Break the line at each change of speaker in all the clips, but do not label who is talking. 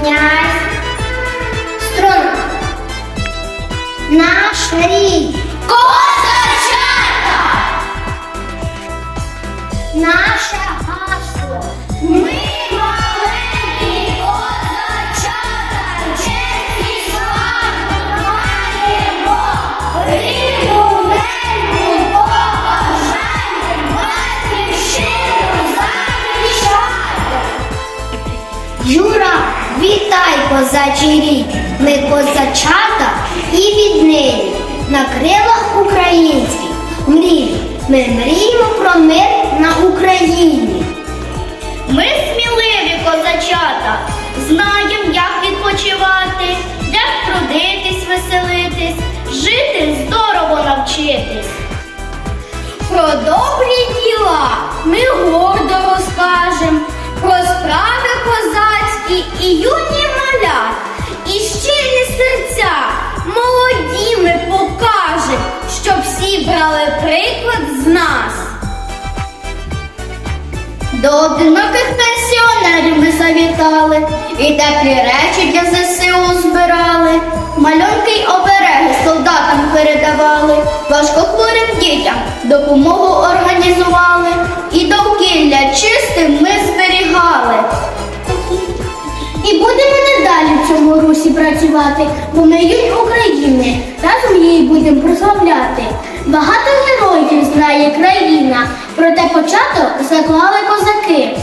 князь, струнка, наш рід, козачата, наше гасло. Ми маленькі козачата, честь і славу маємо, рідну неньку побажаємо, батьківщину захищати. Юра, вітай, козачий рік! Ми козачата і віднині на крилах українських мрій. Ми мріємо про мир на Україні.
Юні маля, і щирі серця, молоді ми покажем, щоб всі брали приклад з нас. До одиноких пенсіонерів ми завітали і теплі речі для ЗСУ збирали. Малюнки й обереги солдатам передавали, важкохворим дітям допомогу організували
в русі працювати, бо ми юні України, разом її будемо прославляти. Багато героїв знає країна, проте початок заклали козаки.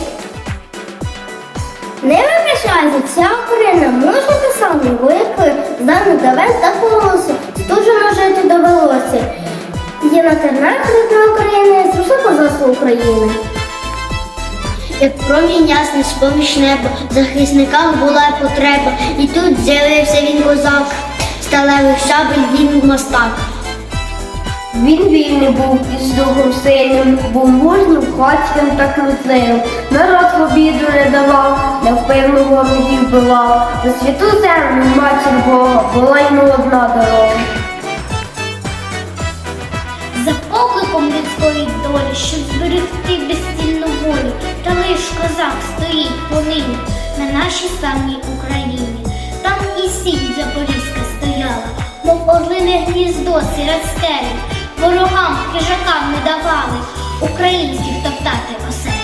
Не вибачайте, ця Україна може писати великою, здавна давен та колоси, стужено жити довелося. Є на тернах рідної України, зруша козацтво України. Як промінь ясний з-поміж неба, в захисниках була потреба, і тут з'явився він козак, сталевих шабель він мостак.
Він вільний був із духом сильним, був мужнім, хоцьким та кмітливим. Народ в обіду не давав, невпевно ворогів бивав. За святу землю матір Бога була йому одна дорога.
За покликом людської долі, щоб зберегти козак Полині, на нашій самій Україні. Там і сіль Запорізька стояла, мов орлине гніздо серед стелі. Ворогам хижакам не давали українських топтати оселі.